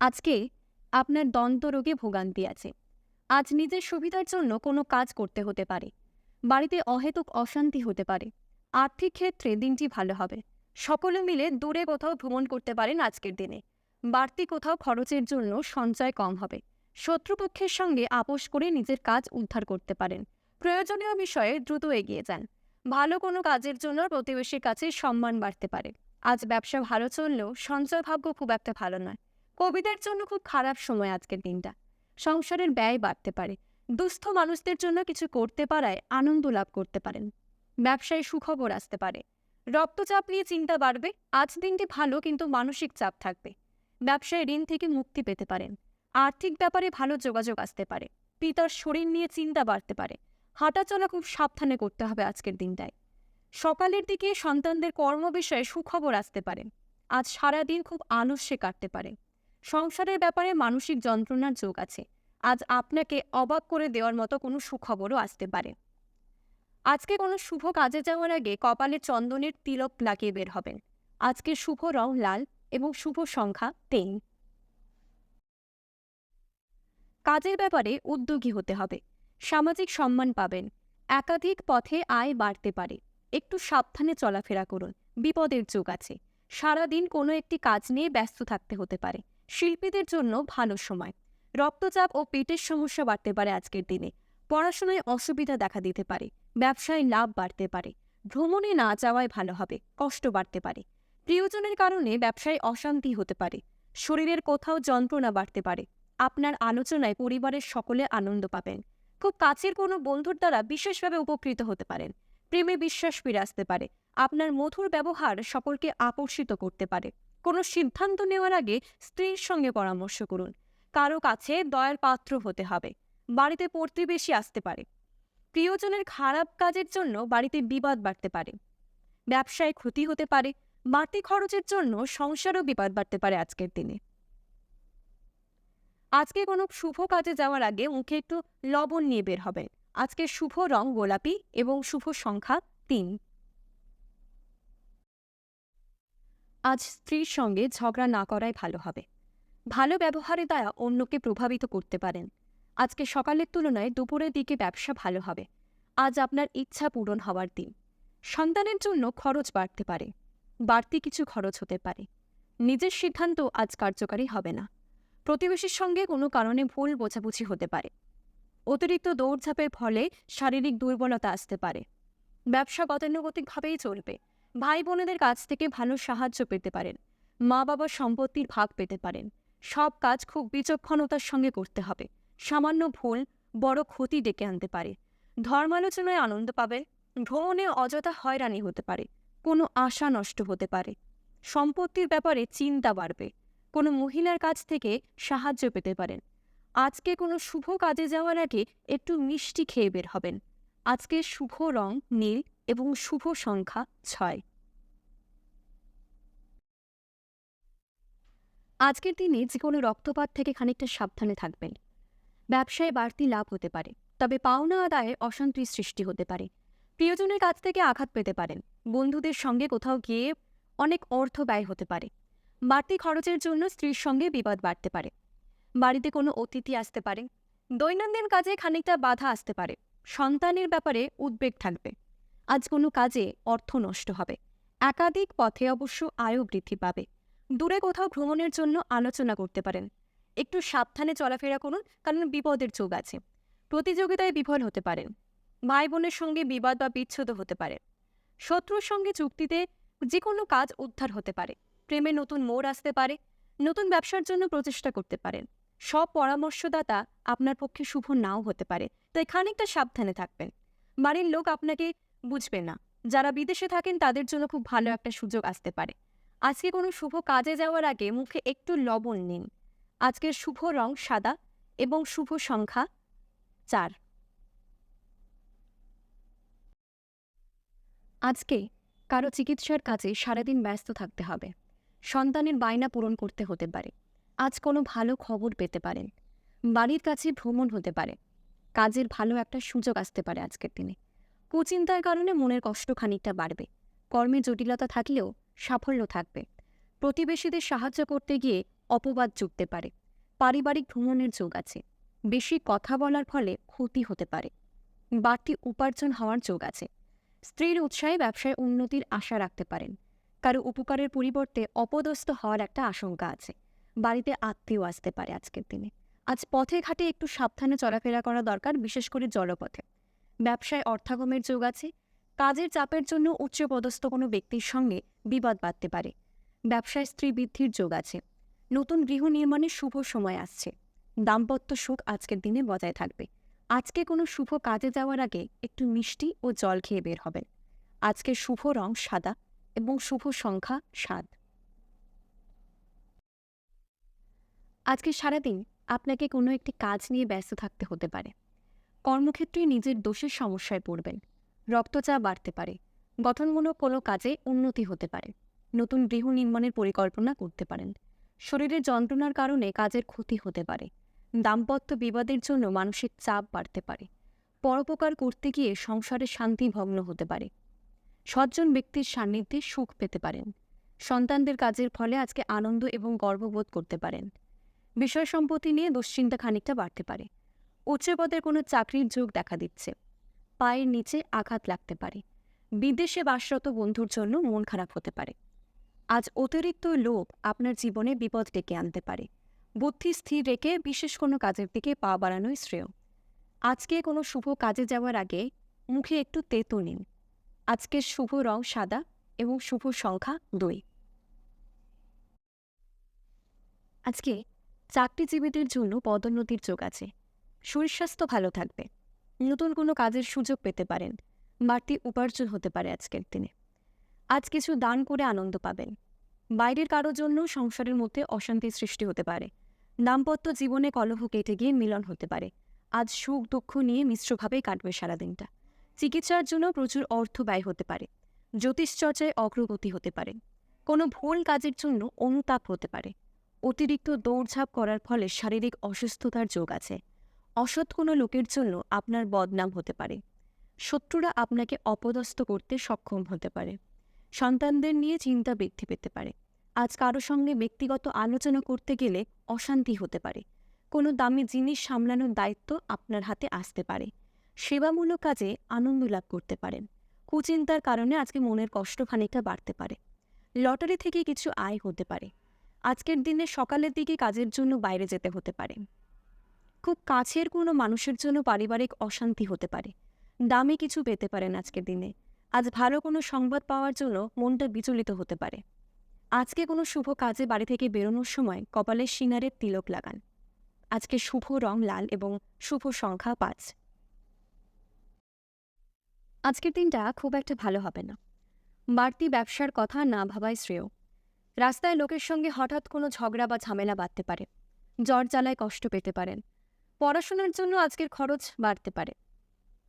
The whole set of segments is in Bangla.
আজকে আপনার দন্ত রোগে ভোগান্তি আছে। আজ নিজের সুবিধার জন্য কোনো কাজ করতে হতে পারে। বাড়িতে অহেতুক অশান্তি হতে পারে। আর্থিক ক্ষেত্রে দিনটি ভালো হবে। সকলে মিলে দূরে কোথাও ভ্রমণ করতে পারেন আজকের দিনে। বাড়তি কোথাও খরচের জন্য সঞ্চয় কম হবে। শত্রুপক্ষের সঙ্গে আপোষ করে নিজের কাজ উদ্ধার করতে পারেন। প্রয়োজনীয় বিষয়ে দ্রুত এগিয়ে যান। ভালো কোনো কাজের জন্য প্রতিবেশীর কাছে সম্মান বাড়তে পারে। আজ ব্যবসা ভালো চললেও সঞ্চয় ভাগ্য খুব একটা ভালো নয়। কবিদের জন্য খুব খারাপ সময় আজকের দিনটা। সংসারের ব্যয় বাড়তে পারে। দুস্থ মানুষদের জন্য কিছু করতে পারায় আনন্দ লাভ করতে পারেন। ব্যবসায় সুখবর আসতে পারে। রক্তচাপ নিয়ে চিন্তা বাড়বে। আজ দিনটি ভালো, কিন্তু মানসিক চাপ থাকবে। ব্যবসায় ঋণ থেকে মুক্তি পেতে পারেন। আর্থিক ব্যাপারে ভালো যোগাযোগ আসতে পারে। পিতার শরীর নিয়ে চিন্তা বাড়তে পারে। হাঁটাচলা খুব সাবধানে করতে হবে আজকের দিনটায়। সকালের দিকে সন্তানদের কর্ম বিষয়ে সুখবর আসতে পারে। আজ সারাদিন খুব আলস্যে কাটতে পারে। সংসারের ব্যাপারে মানসিক যন্ত্রণার যোগ আছে। আজ আপনাকে অবাক করে দেওয়ার মতো কোনো সুখবরও আসতে পারে। আজকে কোনো শুভ কাজে যাওয়ার আগে কপালে চন্দনের তিলক লাগিয়ে বের হবেন। আজকে শুভ রং লাল এবং শুভ সংখ্যা তিন। কাজের ব্যাপারে উদ্যোগী হতে হবে। সামাজিক সম্মান পাবেন। একাধিক পথে আয় বাড়তে পারে। একটু সাবধানে চলাফেরা করুন। বিপদের যোগ আছে। সারাদিন কোনো একটি কাজ নিয়ে ব্যস্ত থাকতে হতে পারে। শিল্পীদের জন্য ভালো সময়। রক্তচাপ ও পেটের সমস্যা বাড়তে পারে আজকের দিনে। পড়াশোনায় অসুবিধা দেখা দিতে পারে। ব্যবসায় লাভ বাড়তে পারে। ভ্রমণে না যাওয়ায় ভালো হবে, কষ্ট বাড়তে পারে। প্রিয়জনের কারণে ব্যবসায় অশান্তি হতে পারে। শরীরের কোথাও যন্ত্রণা বাড়তে পারে। আপনার আলোচনায় পরিবারের সকলে আনন্দ পাবেন। খুব কাছের কোনো বন্ধুর দ্বারা বিশেষভাবে উপকৃত হতে পারেন। প্রেমে বিশ্বাস ফিরে আসতে পারে। আপনার মধুর ব্যবহার সকলকে আকর্ষিত করতে পারে। কোনো সিদ্ধান্ত নেওয়ার আগে স্ত্রীর সঙ্গে পরামর্শ করুন। কারও কাছে দয়ার পাত্র হতে হবে। বাড়িতে প্রতিবেশী আসতে পারে। প্রিয়জনের খারাপ কাজের জন্য বাড়িতে বিবাদ বাড়তে পারে। ব্যবসায় ক্ষতি হতে পারে। বাড়তি খরচের জন্য সংসারও বিবাদ বাড়তে পারে আজকের দিনে। আজকে কোনো শুভ কাজে যাওয়ার আগে মুখে একটু লবণ নিয়ে বের হবেন। আজকে শুভ রং গোলাপি এবং শুভ সংখ্যা তিন। আজ স্ত্রীর সঙ্গে ঝগড়া না করাই ভালো হবে। ভালো ব্যবহারের দ্বারা অন্যকে প্রভাবিত করতে পারেন। আজকে সকালের তুলনায় দুপুরের দিকে ব্যবসা ভালো হবে। আজ আপনার ইচ্ছা পূরণ হওয়ার দিন। সন্তানের জন্য খরচ বাড়তে পারে। বাড়তি কিছু খরচ হতে পারে। নিজের সিদ্ধান্ত আজ কার্যকারী হবে না। প্রতিবেশীর সঙ্গে কোনো কারণে ভুল বোঝাবুঝি হতে পারে। অতিরিক্ত দৌড়ঝাঁপের ফলে শারীরিক দুর্বলতা আসতে পারে। ব্যবসা গতানুগতিকভাবেই চলবে। ভাই বোনেদের কাছ থেকে ভালো সাহায্য পেতে পারেন মা বাবার সম্পত্তির ভাগ পেতে পারেন। সব কাজ খুব বিচক্ষণতার সঙ্গে করতে হবে। সামান্য ভুল বড় ক্ষতি ডেকে আনতে পারে। ধর্মালোচনায় আনন্দ পাবেন ভ্রমণে অযথা হয়রানি হতে পারে, কোনো আশা নষ্ট হতে পারে। সম্পত্তির ব্যাপারে চিন্তা বাড়বে, কোনো মহিলার কাছ থেকে সাহায্য পেতে পারেন। আজকে কোনো শুভ কাজে যাওয়ার আগে একটু মিষ্টি খেয়ে বের হবেন। আজকে শুভ রং নীল এবং শুভ সংখ্যা ছয়। আজকের দিনে যে কোনো রক্তপাত থেকে খানিকটা সাবধানে থাকবেন। ব্যবসায় বাড়তি লাভ হতে পারে, তবে পাওনা আদায়ে অশান্তির সৃষ্টি হতে পারে। প্রিয়জনের কাছ থেকে আঘাত পেতে পারেন, বন্ধুদের সঙ্গে কোথাও গিয়ে অনেক অর্থ ব্যয় হতে পারে। বাড়তি খরচের জন্য স্ত্রীর সঙ্গে বিবাদ বাড়তে পারে। বাড়িতে কোনো অতিথি আসতে পারে, দৈনন্দিন কাজে খানিকটা বাধা আসতে পারে। সন্তানের ব্যাপারে উদ্বেগ থাকবে। আজ কোনো কাজে অর্থ নষ্ট হবে। একাধিক পথে অবশ্য আয়ও বৃদ্ধি পাবে। দূরে কোথাও ভ্রমণের জন্য আলোচনা করতে পারেন। একটু সাবধানে চলাফেরা করুন, কারণ বিপদের যোগ আছে। প্রতিযোগিতায় বিফল হতে পারেন। ভাই বোনের সঙ্গে বিবাদ বা বিচ্ছেদ হতে পারে। শত্রুর সঙ্গে চুক্তিতে যে কোনো কাজ উদ্ধার হতে পারে। প্রেমে নতুন মোড় আসতে পারে। নতুন ব্যবসার জন্য প্রচেষ্টা করতে পারেন। সব পরামর্শদাতা আপনার পক্ষে শুভ নাও হতে পারে। তাই খানিকটা সাবধানে থাকবেন। বাড়ির লোক আপনাকে বুঝবে না। যারা বিদেশে থাকেন, তাদের জন্য খুব ভালো একটা সুযোগ আসতে পারে। আজকে কোনো শুভ কাজে যাওয়ার আগে মুখে একটু লবণ নিন। আজকের শুভ রং সাদা এবং শুভ সংখ্যা চার। আজকে কারও চিকিৎসার কাজে সারাদিন ব্যস্ত থাকতে হবে। সন্তানের বায়না পূরণ করতে হতে পারে। আজ কোনো ভালো খবর পেতে পারেন। বাড়ির কাছে ভ্রমণ হতে পারে। কাজের ভালো একটা সুযোগ আসতে পারে আজকের দিনে। কুচিন্তার কারণে মনের কষ্ট খানিকটা বাড়বে। কর্মে জটিলতা থাকলেও সাফল্য থাকবে। প্রতিবেশীদের সাহায্য করতে গিয়ে অপবাদ জুটতে পারে। পারিবারিক ভ্রমণের যোগ আছে। বেশি কথা বলার ফলে ক্ষতি হতে পারে। বাড়তি উপার্জন হওয়ার যোগ আছে। স্ত্রীর উৎসাহে ব্যবসায় উন্নতির আশা রাখতে পারেন। কারও উপকারের পরিবর্তে অপদস্থ হওয়ার একটা আশঙ্কা আছে। বাড়িতে আত্মীয় আসতে পারে আজকের দিনে। আজ পথে ঘাটে একটু সাবধানে চলাফেরা করা দরকার, বিশেষ করে জলপথে। ব্যবসায় অর্থাগমের যোগ আছে, কাজের চাপের জন্য উচ্চপদস্থ কোনো ব্যক্তির সঙ্গে বিবাদ বাঁধতে পারে। ব্যবসায় স্ত্রী বৃদ্ধির যোগ আছে। নতুন গৃহ নির্মাণের শুভ সময় আসছে। দাম্পত্য সুখ আজকের দিনে বজায় থাকবে। আজকে কোনো শুভ কাজে যাওয়ার আগে একটু মিষ্টি ও জল খেয়ে বের হবেন। আজকে শুভ রং সাদা এবং শুভ সংখ্যা সাত। আজকে সারাদিন আপনাকে কোনো একটি কাজ নিয়ে ব্যস্ত থাকতে হতে পারে। কর্মক্ষেত্রে নিজের দোষের সমস্যায় পড়বেন। রক্তচাপ বাড়তে পারে। গঠনমূলক কোনো কাজে উন্নতি হতে পারে। নতুন গৃহ নির্মাণের পরিকল্পনা করতে পারেন। শরীরের যন্ত্রণার কারণে কাজের ক্ষতি হতে পারে। দাম্পত্য বিবাদের জন্য মানসিক চাপ বাড়তে পারে। পরোপকার করতে গিয়ে সংসারের শান্তি ভগ্ন হতে পারে। সজ্জন ব্যক্তির সান্নিধ্যে সুখ পেতে পারেন। সন্তানদের কাজের ফলে আজকে আনন্দ এবং গর্ববোধ করতে পারেন। বিষয় সম্পত্তি নিয়ে দুশ্চিন্তা খানিকটা বাড়তে পারে। উচ্চপদের কোনো চাকরির যোগ দেখা দিচ্ছে। পায়ের নিচে আঘাত লাগতে পারে। বিদেশে বাসরত বন্ধুর জন্য মন খারাপ হতে পারে। আজ অতিরিক্ত লোভ আপনার জীবনে বিপদ ডেকে আনতে পারে। বুদ্ধি স্থির রেখে বিশেষ কোনো কাজের দিকে পা বাড়ানোই শ্রেয়। আজকে কোনো শুভ কাজে যাওয়ার আগে মুখে একটু তেতো নিন। আজকের শুভ রং সাদা এবং শুভ সংখ্যা দুই। আজকে চাকরিজীবীদের জন্য পদোন্নতির যোগ আছে। শরীর স্বাস্থ্য ভালো থাকবে। নতুন কোনো কাজের সুযোগ পেতে পারেন। বাড়তি উপার্জন হতে পারে আজকের দিনে। আজ কিছু দান করে আনন্দ পাবেন। বাইরের কারোর জন্য সংসারের মধ্যে অশান্তির সৃষ্টি হতে পারে। দাম্পত্য জীবনে কলহ কেটে গিয়ে মিলন হতে পারে। আজ সুখ দুঃখ নিয়ে মিশ্রভাবেই কাটবে সারাদিনটা। চিকিৎসার জন্য প্রচুর অর্থ ব্যয় হতে পারে। জ্যোতিষচর্চায় অগ্রগতি হতে পারে। কোনো ভুল কাজের জন্য অনুতাপ হতে পারে। অতিরিক্ত দৌড়ঝাঁপ করার ফলে শারীরিক অসুস্থতার যোগ আছে। অসৎ কোনো লোকের জন্য আপনার বদনাম হতে পারে। শত্রুরা আপনাকে অপদস্থ করতে সক্ষম হতে পারে। সন্তানদের নিয়ে চিন্তা বৃদ্ধি পেতে পারে। আজ কারও সঙ্গে ব্যক্তিগত আলোচনা করতে গেলে অশান্তি হতে পারে। কোনো দামি জিনিস সামলানোর দায়িত্ব আপনার হাতে আসতে পারে। সেবামূলক কাজে আনন্দ লাভ করতে পারেন। কুচিন্তার কারণে আজকে মনের কষ্ট খানিকটা বাড়তে পারে। লটারি থেকে কিছু আয় হতে পারে। আজকের দিনে সকালের দিকে কাজের জন্য বাইরে যেতে হতে পারে। খুব কাছের কোনো মানুষের জন্য পারিবারিক অশান্তি হতে পারে। দামি কিছু পেতে পারেন আজকের দিনে। আজ ভালো কোনো সংবাদ পাওয়ার জন্য মনটা বিচলিত হতে পারে। আজকে কোনো শুভ কাজে বাড়ি থেকে বেরোনোর সময় কপালে সিনারের তিলক লাগান। আজকে শুভ রং লাল এবং শুভ সংখ্যা পাঁচ। আজকের দিনটা খুব একটা ভালো হবে না। বাড়তি ব্যবসার কথা না ভাবাই শ্রেয়। রাস্তায় লোকের সঙ্গে হঠাৎ কোনো ঝগড়া বা ঝামেলা বাঁধতে পারে। জ্বর জ্বালায় কষ্ট পেতে পারেন। পড়াশোনার জন্য আজকের খরচ বাড়তে পারে।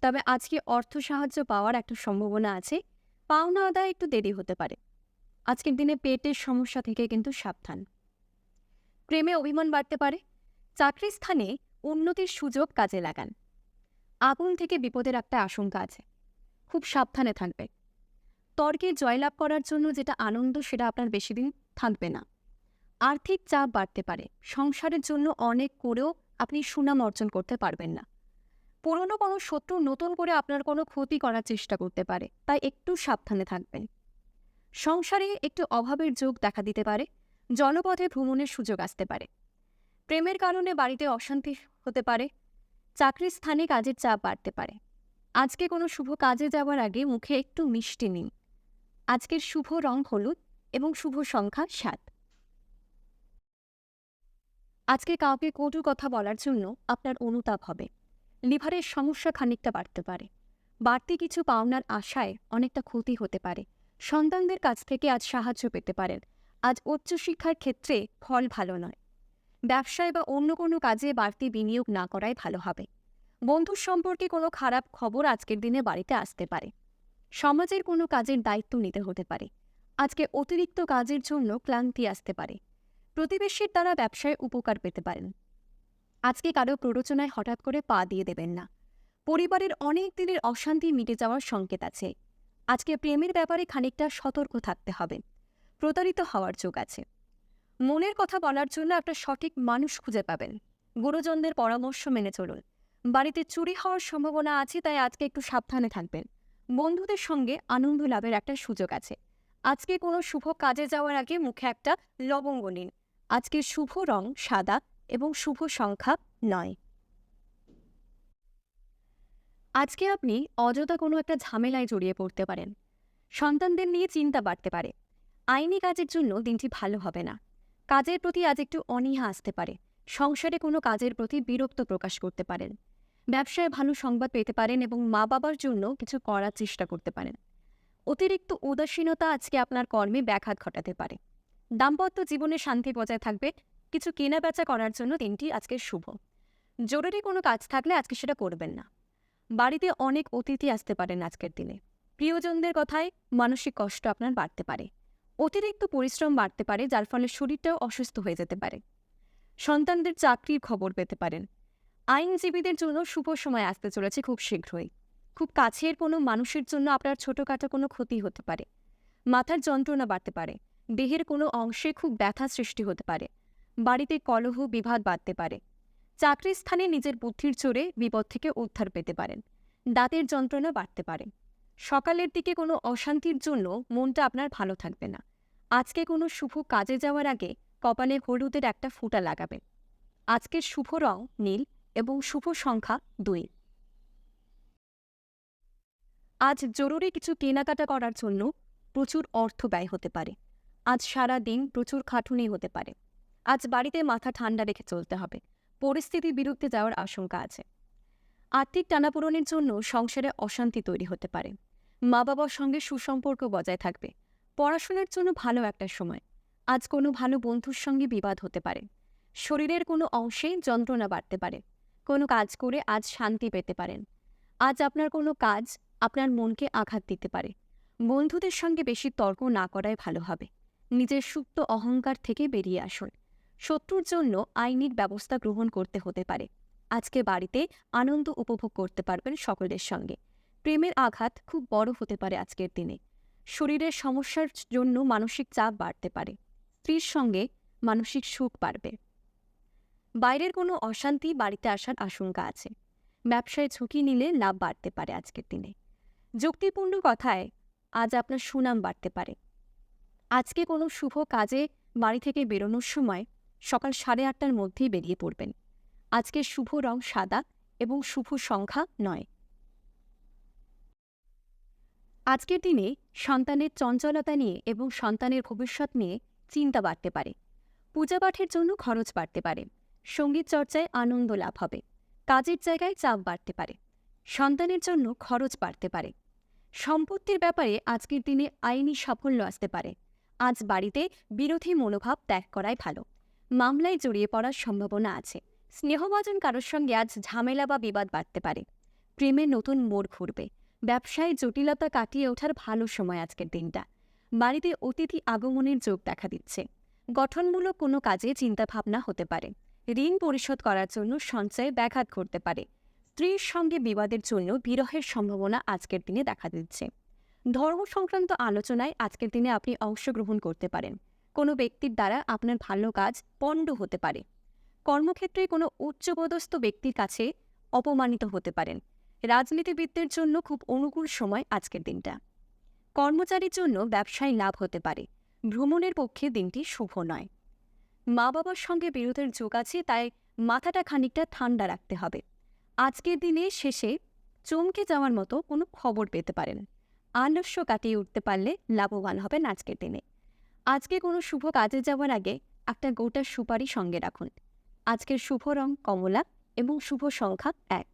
তবে আজকে অর্থ সাহায্য পাওয়ার একটা সম্ভাবনা আছে, পাওনা আদায় একটু দেরি হতে পারে। আজকের দিনে পেটের সমস্যা থেকে কিন্তু সাবধান। প্রেমে অভিমান বাড়তে পারে, চাকরির স্থানে উন্নতির সুযোগ কাজে লাগান। আগুন থেকে বিপদের একটা আশঙ্কা আছে, খুব সাবধানে থাকবে। তর্কে জয়লাভ করার জন্য যেটা আনন্দ সেটা আপনার বেশি দিন থাকবে না। আর্থিক চাপ বাড়তে পারে, সংসারের জন্য অনেক করেও আপনি সুনাম অর্জন করতে পারবেন না। পুরনো কোনো শত্রু নতুন করে আপনার কোনো ক্ষতি করার চেষ্টা করতে পারে, তাই একটু সাবধানে থাকবেন। সংসারে একটু অভাবের যোগ দেখা দিতে পারে জনপথে ভ্রমণের সুযোগ আসতে পারে। প্রেমের কারণে বাড়িতে অশান্তি হতে পারে, চাকরির স্থানে কাজের চাপ বাড়তে পারে। আজকে কোনো শুভ কাজে যাওয়ার আগে মুখে একটু মিষ্টি নিন। আজকের শুভ রং হলুদ এবং শুভ সংখ্যা সাত। আজকে কাউকে কটু কথা বলার জন্য আপনার অনুতাপ হবে। লিভারের সমস্যা খানিকটা বাড়তে পারে। বাড়তি কিছু পাওনার আশায় অনেকটা ক্ষতি হতে পারে। সন্তানদের কাছ থেকে আজ সাহায্য পেতে পারেন। আজ উচ্চশিক্ষার ক্ষেত্রে ফল ভালো নয়। ব্যবসায় বা অন্য কোনো কাজে বাড়তি বিনিয়োগ না করাই ভালো হবে। বন্ধুর সম্পর্কে কোনো খারাপ খবর আজকের দিনে বাড়িতে আসতে পারে। সমাজের কোনো কাজের দায়িত্ব নিতে হতে পারে। আজকে অতিরিক্ত কাজের জন্য ক্লান্তি আসতে পারে। প্রতিবেশীর দ্বারা ব্যবসায় উপকার পেতে পারেন। আজকে কারও প্ররোচনায় হঠাৎ করে পা দিয়ে দেবেন না। পরিবারের অনেক দিনের অশান্তি মিটে যাওয়ার সংকেত আছে। আজকে প্রেমের ব্যাপারে খানিকটা সতর্ক থাকতে হবে। প্রতারিত হওয়ার যোগ আছে। মনের কথা বলার জন্য একটা সঠিক মানুষ খুঁজে পাবেন। গুরুজনদের পরামর্শ মেনে চলুন। বাড়িতে চুরি হওয়ার সম্ভাবনা আছে, তাই আজকে একটু সাবধানে থাকবেন। বন্ধুদের সঙ্গে আনন্দ লাভের একটা সুযোগ আছে। আজকে কোনো শুভ কাজে যাওয়ার আগে মুখে একটা লবঙ্গ নিন। আজকের শুভ রং সাদা এবং শুভ সংখ্যা নয়। আজকে আপনি অযথা কোনো একটা ঝামেলায় জড়িয়ে পড়তে পারেন। সন্তানদের নিয়ে চিন্তা বাড়তে পারে। আইনি কাজের জন্য দিনটি ভালো হবে না। কাজের প্রতি আজ একটু অনীহা আসতে পারে। সংসারে কোনো কাজের প্রতি বিরক্ত প্রকাশ করতে পারেন। ব্যবসায় ভালো সংবাদ পেতে পারেন এবং মা বাবার জন্য কিছু করার চেষ্টা করতে পারেন। অতিরিক্ত উদাসীনতা আজকে আপনার কর্মে ব্যাঘাত ঘটাতে পারে। দাম্পত্য জীবনে শান্তি বজায় থাকবে, কিছু কেনাবেচা করার জন্য দিনটি আজকে শুভ। জরুরি কোনো কাজ থাকলে আজকে সেটা করবেন না। বাড়িতে অনেক অতিথি আসতে পারেন আজকের দিনে। প্রিয়জনদের কথায় মানসিক কষ্ট আপনার বাড়তে পারে। অতিরিক্ত পরিশ্রম বাড়তে পারে, যার ফলে শরীরটাও অসুস্থ হয়ে যেতে পারে। সন্তানদের চাকরির খবর পেতে পারেন। আইনজীবীদের জন্য শুভ সময় আসতে চলেছে খুব শীঘ্রই। খুব কাছের কোনো মানুষের জন্য আপনার ছোটোখাটো কোনো ক্ষতি হতে পারে। মাথার যন্ত্রণা বাড়তে পারে। দেহের কোনো অংশে খুব ব্যথা সৃষ্টি হতে পারে। বাড়িতে কলহ বিভাদ বাড়তে পারে। চাকরির স্থানে নিজের বুদ্ধির চোরে বিপদ থেকে উদ্ধার পেতে পারেন। দাঁতের যন্ত্রণা বাড়তে পারে। সকালের দিকে কোনো অশান্তির জন্য মনটা আপনার ভালো থাকবে না। আজকে কোনো শুভ কাজে যাওয়ার আগে কপালে হলুদের একটা ফুটা লাগাবেন। আজকের শুভ রং নীল এবং শুভ সংখ্যা দুই। আজ জরুরি কিছু কেনাকাটা করার জন্য প্রচুর অর্থ ব্যয় হতে পারে। আজ সারা দিন প্রচুর খাটুনি হতে পারে। আজ বাড়িতে মাথা ঠান্ডা রেখে চলতে হবে। পরিস্থিতির বিরুদ্ধে যাওয়ার আশঙ্কা আছে। আর্থিক টানাপোড়েনের জন্য সংসারে অশান্তি তৈরি হতে পারে। মা বাবার সঙ্গে সুসম্পর্ক বজায় থাকবে। পড়াশোনার জন্য ভালো একটা সময়। আজ কোনো ভালো বন্ধুর সঙ্গে বিবাদ হতে পারে। শরীরের কোনো অংশে যন্ত্রণা বাড়তে পারে। কোনো কাজ করে আজ শান্তি পেতে পারেন। আজ আপনার কোনো কাজ আপনার মনকে আঘাত দিতে পারে। বন্ধুদের সঙ্গে বেশি তর্ক না করাই ভালো হবে। নিজের সুপ্ত অহংকার থেকে বেরিয়ে আসুন। শত্রুর জন্য আইনের ব্যবস্থা গ্রহণ করতে হতে পারে। আজকে বাড়িতে আনন্দ উপভোগ করতে পারবেন সকলের সঙ্গে। প্রেমের আঘাত খুব বড় হতে পারে আজকের দিনে। শরীরের সমস্যার জন্য মানসিক চাপ বাড়তে পারে। স্ত্রীর সঙ্গে মানসিক সুখ বাড়বে। বাইরের কোনো অশান্তি বাড়িতে আসার আশঙ্কা আছে। ব্যবসায় ঝুঁকি নিলে লাভ বাড়তে পারে আজকের দিনে। যুক্তিপূর্ণ কথায় আজ আপনার সুনাম বাড়তে পারে। আজকে কোনো শুভ কাজে বাড়ি থেকে বেরোনোর সময় সকাল সাড়ে আটটার মধ্যেই বেরিয়ে পড়বেন। আজকের শুভ রং সাদা এবং শুভ সংখ্যা নয়। আজকের দিনে সন্তানের চঞ্চলতা নিয়ে এবং সন্তানের ভবিষ্যৎ নিয়ে চিন্তা বাড়তে পারে। পূজাপাঠের জন্য খরচ বাড়তে পারে। সংগীত চর্চায় আনন্দ লাভ হবে। কাজের জায়গায় চাপ বাড়তে পারে। সন্তানের জন্য খরচ বাড়তে পারে। সম্পত্তির ব্যাপারে আজকের দিনে আইনি সাফল্য আসতে পারে। আজ বাড়িতে বিরোধী মনোভাব ত্যাগ করাই ভালো। মামলায় জড়িয়ে পড়ার সম্ভাবনা আছে। স্নেহভাজন কারোর সঙ্গে আজ ঝামেলা বা বিবাদ বাড়তে পারে। প্রেমে নতুন মোড় ঘুরবে। ব্যবসায় জটিলতা কাটিয়ে ওঠার ভালো সময় আজকের দিনটা। বাড়িতে অতিথি আগমনের যোগ দেখা দিচ্ছে। গঠনমূলক কোনো কাজে চিন্তাভাবনা হতে পারে। ঋণ পরিশোধ করার জন্য সঞ্চয়ে ব্যাঘাত ঘটতে পারে। স্ত্রীর সঙ্গে বিবাদের জন্য বিরহের সম্ভাবনা আজকের দিনে দেখা দিচ্ছে। ধর্ম সংক্রান্ত আলোচনায় আজকের দিনে আপনি অংশগ্রহণ করতে পারেন। কোনো ব্যক্তির দ্বারা আপনার ভালো কাজ পণ্ড হতে পারে। কর্মক্ষেত্রে কোনো উচ্চপদস্থ ব্যক্তির কাছে অপমানিত হতে পারেন। রাজনীতিবিদদের জন্য খুব অনুকূল সময় আজকের দিনটা। কর্মচারীর জন্য ব্যবসায় লাভ হতে পারে। ভ্রমণের পক্ষে দিনটি শুভ নয়। মা বাবার সঙ্গে বিরোধের যোগ আছে, তাই মাথাটা খানিকটা ঠান্ডা রাখতে হবে। আজকের দিনে শেষে চমকে যাওয়ার মতো কোনো খবর পেতে পারেন। আলস্য কাটিয়ে উঠতে পারলে লাভবান হবেন আজকের দিনে। আজকে কোনো শুভ কাজে যাওয়ার আগে একটা গোটা সুপারি সঙ্গে রাখুন। আজকের শুভ রং কমলা এবং শুভ সংখ্যা এক।